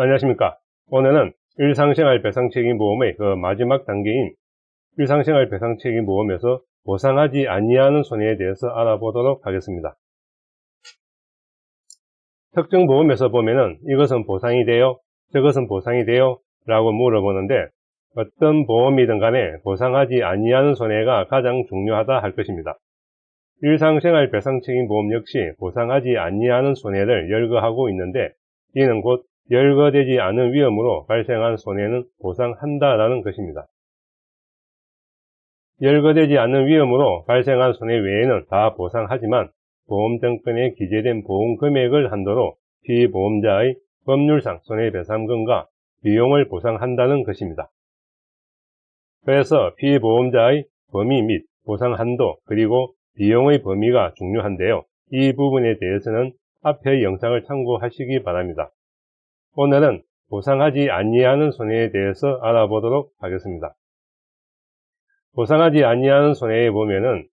안녕하십니까. 오늘은 일상생활 배상책임보험의 그 마지막 단계인 일상생활 배상책임보험에서 보상하지 아니하는 손해에 대해서 알아보도록 하겠습니다. 특정 보험에서 보면은 이것은 보상이 돼요, 저것은 보상이 돼요 라고 물어보는데 어떤 보험이든 간에 보상하지 아니하는 손해가 가장 중요하다 할 것입니다. 일상생활 배상책임보험 역시 보상하지 아니하는 손해를 열거하고 있는데 이는 곧 열거되지 않은 위험으로 발생한 손해는 보상한다라는 것입니다. 열거되지 않는 위험으로 발생한 손해 외에는 다 보상하지만 보험증권에 기재된 보험 금액을 한도로 피보험자의 법률상 손해배상금과 비용을 보상한다는 것입니다. 그래서 피보험자의 범위 및 보상 한도 그리고 비용의 범위가 중요한데요. 이 부분에 대해서는 앞의 영상을 참고하시기 바랍니다. 오늘은 보상하지 아니하는 손해에 대해서 알아보도록 하겠습니다. 보상하지 아니하는 손해에 보면은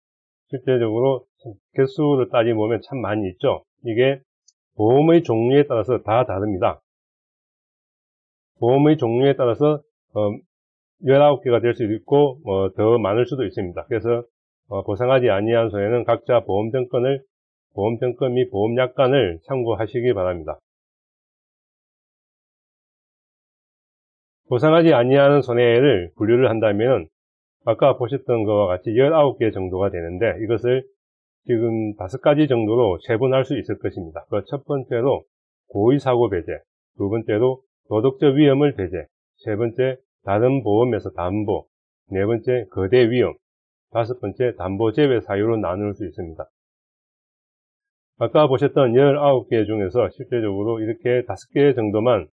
실제적으로 개수를 따지보면 참 많이 있죠. 이게 보험의 종류에 따라서 다 다릅니다. 보험의 종류에 따라서 어, 19개가 될 수도 있고 어, 더 많을 수도 있습니다. 그래서 어, 보상하지 아니한 손해는 각자 보험증권을 보험증권 및 보험약관을 참고하시기 바랍니다. 보상하지 아니하는 손해를 분류를 한다면 아까 보셨던 것과 같이 19개 정도가 되는데 이것을 지금 다섯 가지 정도로 세분할 수 있을 것입니다. 그 첫 번째로 고의사고 배제, 두 번째로 도덕적 위험을 배제, 세 번째 다른 보험에서 담보, 네 번째 거대 위험, 다섯 번째 담보 제외 사유로 나눌 수 있습니다. 아까 보셨던 19개 중에서 실제적으로 이렇게 다섯 개 정도만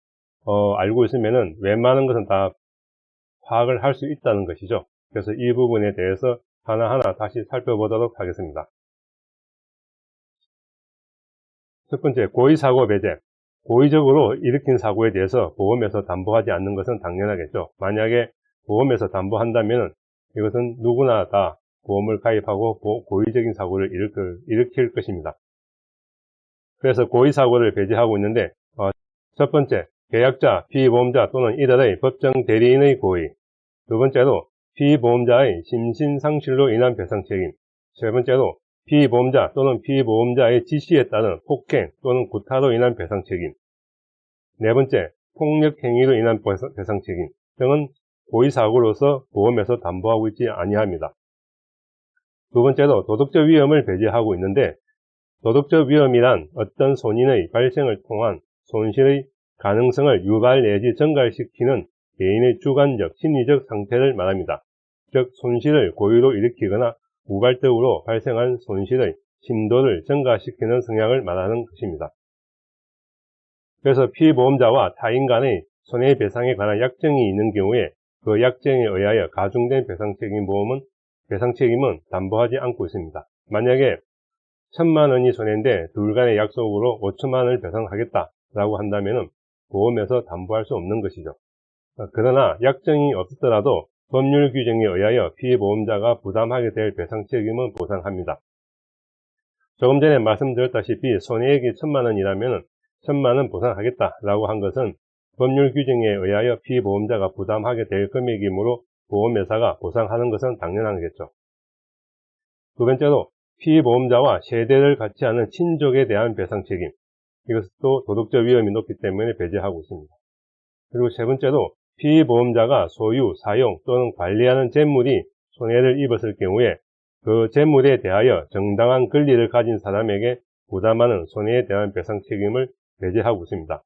어, 알고 있으면 웬만한 것은 다 파악을 할 수 있다는 것이죠. 그래서 이 부분에 대해서 하나하나 다시 살펴보도록 하겠습니다. 첫 번째, 고의사고 배제. 고의적으로 일으킨 사고에 대해서 보험에서 담보하지 않는 것은 당연하겠죠. 만약에 보험에서 담보한다면 이것은 누구나 다 보험을 가입하고 고의적인 사고를 일으킬, 것입니다. 그래서 고의사고를 배제하고 있는데 어, 첫 번째, 계약자, 피보험자 또는 이들의 법정 대리인의 고의. 두 번째로 피보험자의 심신상실로 인한 배상 책임. 세 번째로 피보험자 또는 피보험자의 지시에 따른 폭행 또는 구타로 인한 배상 책임. 네 번째, 폭력 행위로 인한 배상 책임 등은 고의사고로서 보험에서 담보하고 있지 아니합니다. 두 번째로 도덕적 위험을 배제하고 있는데 도덕적 위험이란 어떤 손인의 발생을 통한 손실의 가능성을 유발 내지 증가시키는 개인의 주관적, 심리적 상태를 말합니다. 즉 손실을 고의로 일으키거나 우발적으로 발생한 손실의 심도를 증가시키는 성향을 말하는 것입니다. 그래서 피보험자와 타인 간의 손해배상에 관한 약정이 있는 경우에 그 약정에 의하여 가중된 배상책임 보험은 배상책임은 담보하지 않고 있습니다. 만약에 천만 원이 손해인데 둘 간의 약속으로 5천만 원을 배상하겠다라고 한다면 보험에서 담보할 수 없는 것이죠. 그러나 약정이 없더라도 법률 규정에 의하여 피보험자가 부담하게 될 배상 책임은 보상합니다. 조금 전에 말씀드렸다시피 손해액이 천만 원이라면 천만 원 보상하겠다라고 한 것은 법률 규정에 의하여 피보험자가 부담하게 될 금액이므로 보험회사가 보상하는 것은 당연하겠죠. 두 번째로 피보험자와 세대를 갖지 않은 친족에 대한 배상 책임 이것도 도덕적 위험이 높기 때문에 배제하고 있습니다. 그리고 세 번째로 피보험자가 소유, 사용 또는 관리하는 재물이 손해를 입었을 경우에 그 재물에 대하여 정당한 권리를 가진 사람에게 부담하는 손해에 대한 배상 책임을 배제하고 있습니다.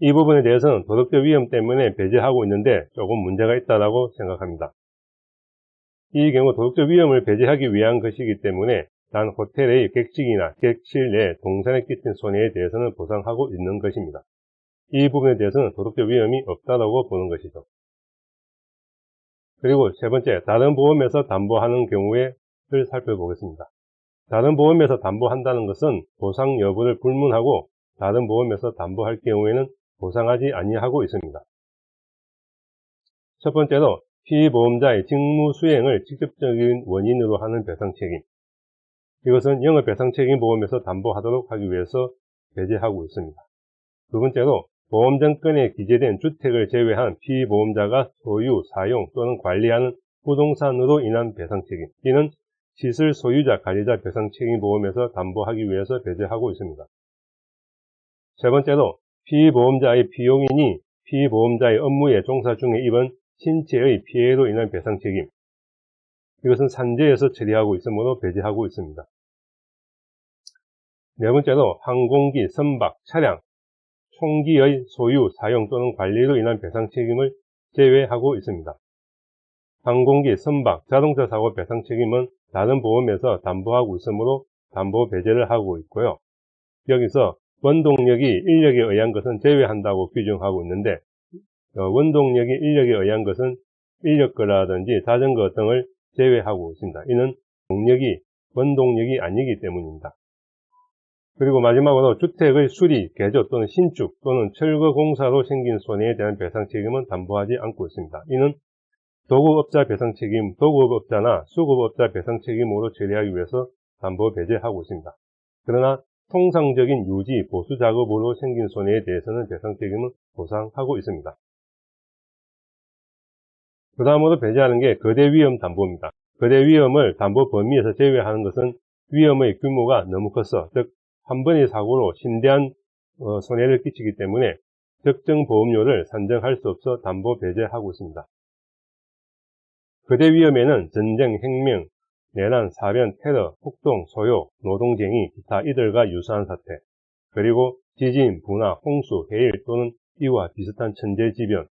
이 부분에 대해서는 도덕적 위험 때문에 배제하고 있는데 조금 문제가 있다고 생각합니다. 이 경우 도덕적 위험을 배제하기 위한 것이기 때문에 단 호텔의 객직이나 객실 내 동선에 끼친 손해에 대해서는 보상하고 있는 것입니다. 이 부분에 대해서는 도덕적 위험이 없다고 보는 것이죠. 그리고 세 번째, 다른 보험에서 담보하는 경우에를 살펴보겠습니다. 다른 보험에서 담보한다는 것은 보상 여부를 불문하고 다른 보험에서 담보할 경우에는 보상하지 아니하고 있습니다. 첫 번째로 피보험자의 직무 수행을 직접적인 원인으로 하는 배상 책임. 이것은 영업 배상 책임 보험에서 담보하도록 하기 위해서 배제하고 있습니다. 두 번째로 보험증권에 기재된 주택을 제외한 피보험자가 소유, 사용 또는 관리하는 부동산으로 인한 배상 책임. 이는 시설 소유자 관리자 배상 책임 보험에서 담보하기 위해서 배제하고 있습니다. 세 번째로 피보험자의 피용인이 피보험자의 업무에 종사 중에 입은 신체의 피해로 인한 배상 책임. 이것은 산재에서 처리하고 있으므로 배제하고 있습니다. 네 번째로 항공기, 선박, 차량, 총기의 소유, 사용 또는 관리로 인한 배상 책임을 제외하고 있습니다. 항공기, 선박, 자동차 사고 배상 책임은 다른 보험에서 담보하고 있으므로 담보 배제를 하고 있고요. 여기서 원동력이 인력에 의한 것은 제외한다고 규정하고 있는데 어, 원동력이 인력에 의한 것은 인력거라든지 자전거 등을 제외하고 있습니다. 이는 동력이 원동력이 아니기 때문입니다. 그리고 마지막으로 주택의 수리, 개조 또는 신축 또는 철거 공사로 생긴 손해에 대한 배상 책임은 담보하지 않고 있습니다. 이는 도급업자 배상 책임, 도급업자나 수급업자 배상 책임으로 처리하기 위해서 담보 배제하고 있습니다. 그러나 통상적인 유지, 보수 작업으로 생긴 손해에 대해서는 배상 책임을 보상하고 있습니다. 그 다음으로 배제하는 게 거대 위험 담보입니다. 거대 위험을 담보 범위에서 제외하는 것은 위험의 규모가 너무 커서, 즉, 한 번의 사고로 심대한 어, 손해를 끼치기 때문에 적정 보험료를 산정할 수 없어 담보 배제하고 있습니다. 거대 위험에는 전쟁, 혁명, 내란, 사변, 테러, 폭동, 소요, 노동쟁이, 기타 이들과 유사한 사태, 그리고 지진, 분화, 홍수, 해일 또는 이와 비슷한 천재지변,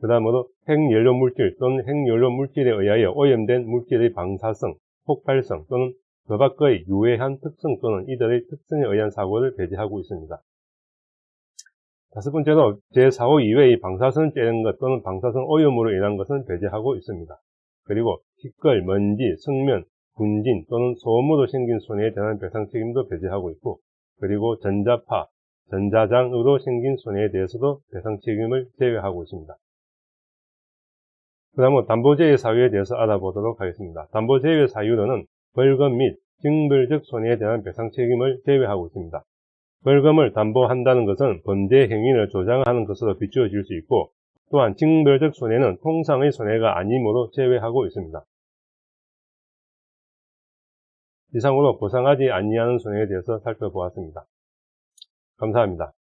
그 다음으로 핵연료 물질 또는 핵연료 물질에 의하여 오염된 물질의 방사성, 폭발성 또는 그 밖의 유해한 특성 또는 이들의 특성에 의한 사고를 배제하고 있습니다. 다섯 번째로 제4호 이외의 방사선 째는 것 또는 방사선 오염으로 인한 것은 배제하고 있습니다. 그리고 티끌, 먼지, 성면, 분진 또는 소음으로 생긴 손해에 대한 배상 책임도 배제하고 있고 그리고 전자파, 전자장으로 생긴 손해에 대해서도 배상 책임을 제외하고 있습니다. 그 다음은 담보제외 사유에 대해서 알아보도록 하겠습니다. 담보제외 사유로는 벌금 및 징벌적 손해에 대한 배상 책임을 제외하고 있습니다. 벌금을 담보한다는 것은 범죄 행위를 조장하는 것으로 비추어질 수 있고 또한 징벌적 손해는 통상의 손해가 아니므로 제외하고 있습니다. 이상으로 보상하지 아니하는 손해에 대해서 살펴보았습니다. 감사합니다.